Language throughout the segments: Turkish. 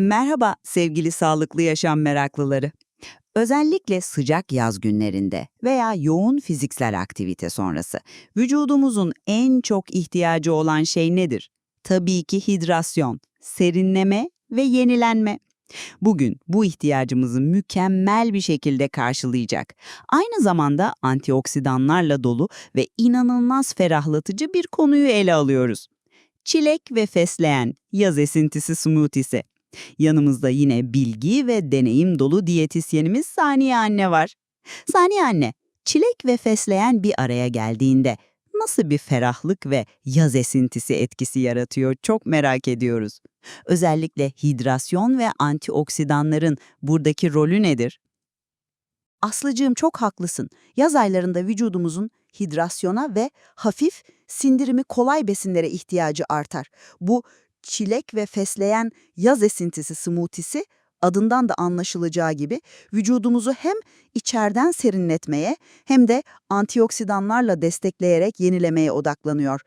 Merhaba sevgili sağlıklı yaşam meraklıları. Özellikle sıcak yaz günlerinde veya yoğun fiziksel aktivite sonrası vücudumuzun en çok ihtiyacı olan şey nedir? Tabii ki hidrasyon, serinleme ve yenilenme. Bugün bu ihtiyacımızı mükemmel bir şekilde karşılayacak. Aynı zamanda antioksidanlarla dolu ve inanılmaz ferahlatıcı bir konuyu ele alıyoruz. Çilek ve fesleğen yaz esintisi smoothie'si. Yanımızda yine bilgi ve deneyim dolu diyetisyenimiz Saniye Anne var. Saniye Anne, çilek ve fesleğen bir araya geldiğinde nasıl bir ferahlık ve yaz esintisi etkisi yaratıyor çok merak ediyoruz. Özellikle hidrasyon ve antioksidanların buradaki rolü nedir? Aslıcığım çok haklısın. Yaz aylarında vücudumuzun hidrasyona ve hafif sindirimi kolay besinlere ihtiyacı artar. Bu çilek ve fesleğen yaz esintisi smoothie'si adından da anlaşılacağı gibi vücudumuzu hem içeriden serinletmeye hem de antioksidanlarla destekleyerek yenilemeye odaklanıyor.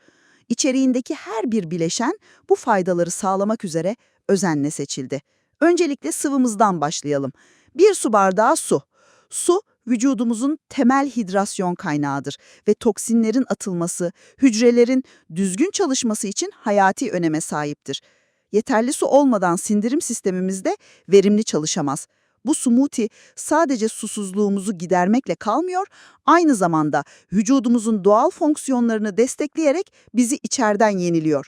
İçeriğindeki her bir bileşen bu faydaları sağlamak üzere özenle seçildi. Öncelikle sıvımızdan başlayalım. Bir su bardağı su. Su, vücudumuzun temel hidrasyon kaynağıdır ve toksinlerin atılması, hücrelerin düzgün çalışması için hayati öneme sahiptir. Yeterli su olmadan sindirim sistemimizde verimli çalışamaz. Bu smoothie sadece susuzluğumuzu gidermekle kalmıyor, aynı zamanda vücudumuzun doğal fonksiyonlarını destekleyerek bizi içeriden yeniliyor.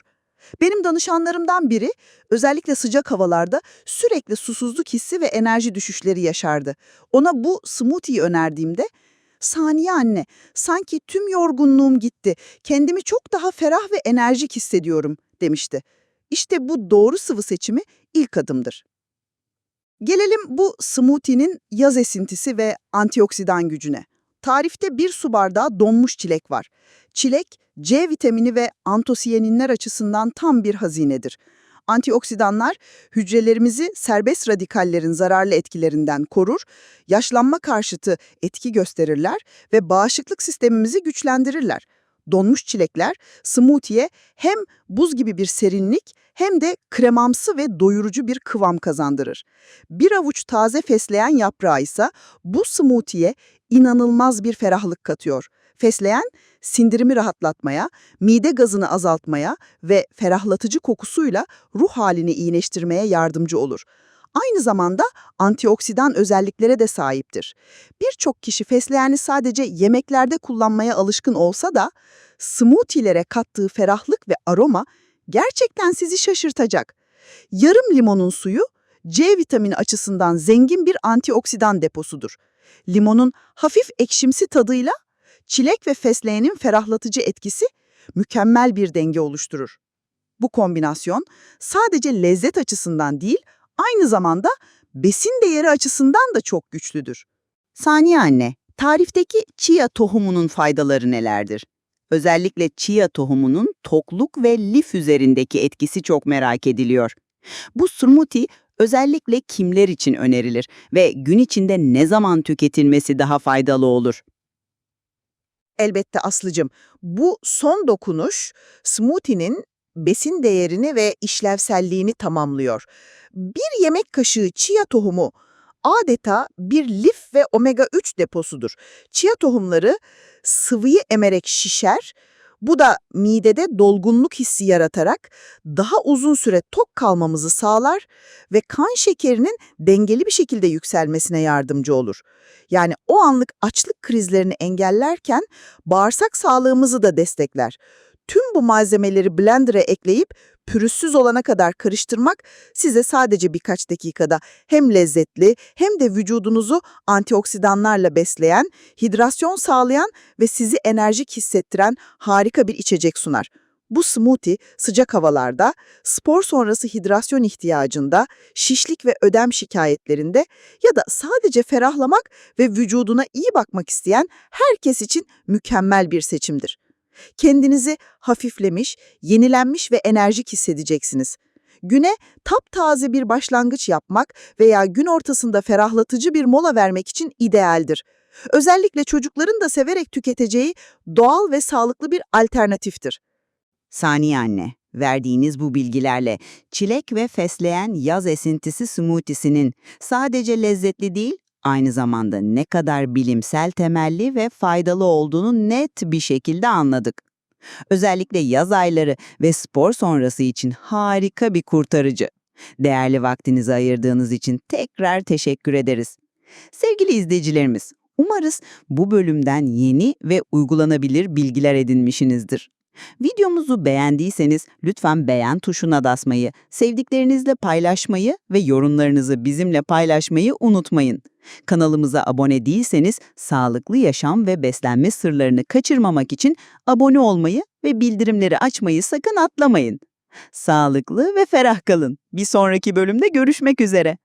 Benim danışanlarımdan biri özellikle sıcak havalarda sürekli susuzluk hissi ve enerji düşüşleri yaşardı. Ona bu smoothie'yi önerdiğimde Saniye anne, sanki tüm yorgunluğum gitti. Kendimi çok daha ferah ve enerjik hissediyorum demişti. İşte bu doğru sıvı seçimi ilk adımdır. Gelelim bu smoothie'nin yaz esintisi ve antioksidan gücüne. Tarifte bir su bardağı donmuş çilek var. Çilek, C vitamini ve antosiyaninler açısından tam bir hazinedir. Antioksidanlar hücrelerimizi serbest radikallerin zararlı etkilerinden korur, yaşlanma karşıtı etki gösterirler ve bağışıklık sistemimizi güçlendirirler. Donmuş çilekler smoothie'ye hem buz gibi bir serinlik hem de kremamsı ve doyurucu bir kıvam kazandırır. Bir avuç taze fesleğen yaprağı ise bu smoothie'ye inanılmaz bir ferahlık katıyor. Fesleğen, sindirimi rahatlatmaya, mide gazını azaltmaya ve ferahlatıcı kokusuyla ruh halini iyileştirmeye yardımcı olur. Aynı zamanda antioksidan özelliklere de sahiptir. Birçok kişi fesleğeni sadece yemeklerde kullanmaya alışkın olsa da smoothie'lere kattığı ferahlık ve aroma gerçekten sizi şaşırtacak. Yarım limonun suyu C vitamini açısından zengin bir antioksidan deposudur. Limonun hafif ekşimsi tadıyla çilek ve fesleğenin ferahlatıcı etkisi mükemmel bir denge oluşturur. Bu kombinasyon sadece lezzet açısından değil, aynı zamanda besin değeri açısından da çok güçlüdür. Saniye anne, tarifteki chia tohumunun faydaları nelerdir? Özellikle chia tohumunun tokluk ve lif üzerindeki etkisi çok merak ediliyor. Bu smoothie özellikle kimler için önerilir ve gün içinde ne zaman tüketilmesi daha faydalı olur? Elbette Aslıcım, bu son dokunuş smoothie'nin besin değerini ve işlevselliğini tamamlıyor. Bir yemek kaşığı chia tohumu adeta bir lif ve omega 3 deposudur. Chia tohumları sıvıyı emerek şişer, bu da midede dolgunluk hissi yaratarak daha uzun süre tok kalmamızı sağlar ve kan şekerinin dengeli bir şekilde yükselmesine yardımcı olur. Yani o anlık açlık krizlerini engellerken bağırsak sağlığımızı da destekler. Tüm bu malzemeleri blender'a ekleyip pürüzsüz olana kadar karıştırmak size sadece birkaç dakikada hem lezzetli hem de vücudunuzu antioksidanlarla besleyen, hidrasyon sağlayan ve sizi enerjik hissettiren harika bir içecek sunar. Bu smoothie sıcak havalarda, spor sonrası hidrasyon ihtiyacında, şişlik ve ödem şikayetlerinde ya da sadece ferahlamak ve vücuduna iyi bakmak isteyen herkes için mükemmel bir seçimdir. Kendinizi hafiflemiş, yenilenmiş ve enerjik hissedeceksiniz. Güne taptaze bir başlangıç yapmak veya gün ortasında ferahlatıcı bir mola vermek için idealdir. Özellikle çocukların da severek tüketeceği doğal ve sağlıklı bir alternatiftir. Saniye anne, Verdiğiniz bu bilgilerle çilek ve fesleğen yaz esintisi smoothiesinin sadece lezzetli değil, aynı zamanda ne kadar bilimsel temelli ve faydalı olduğunu net bir şekilde anladık. Özellikle yaz ayları ve spor sonrası için harika bir kurtarıcı. Değerli vaktinizi ayırdığınız için tekrar teşekkür ederiz. Sevgili izleyicilerimiz, umarız bu bölümden yeni ve uygulanabilir bilgiler edinmişsinizdir. Videomuzu beğendiyseniz lütfen beğen tuşuna basmayı, sevdiklerinizle paylaşmayı ve yorumlarınızı bizimle paylaşmayı unutmayın. Kanalımıza abone değilseniz sağlıklı yaşam ve beslenme sırlarını kaçırmamak için abone olmayı ve bildirimleri açmayı sakın atlamayın. Sağlıklı ve ferah kalın. Bir sonraki bölümde görüşmek üzere.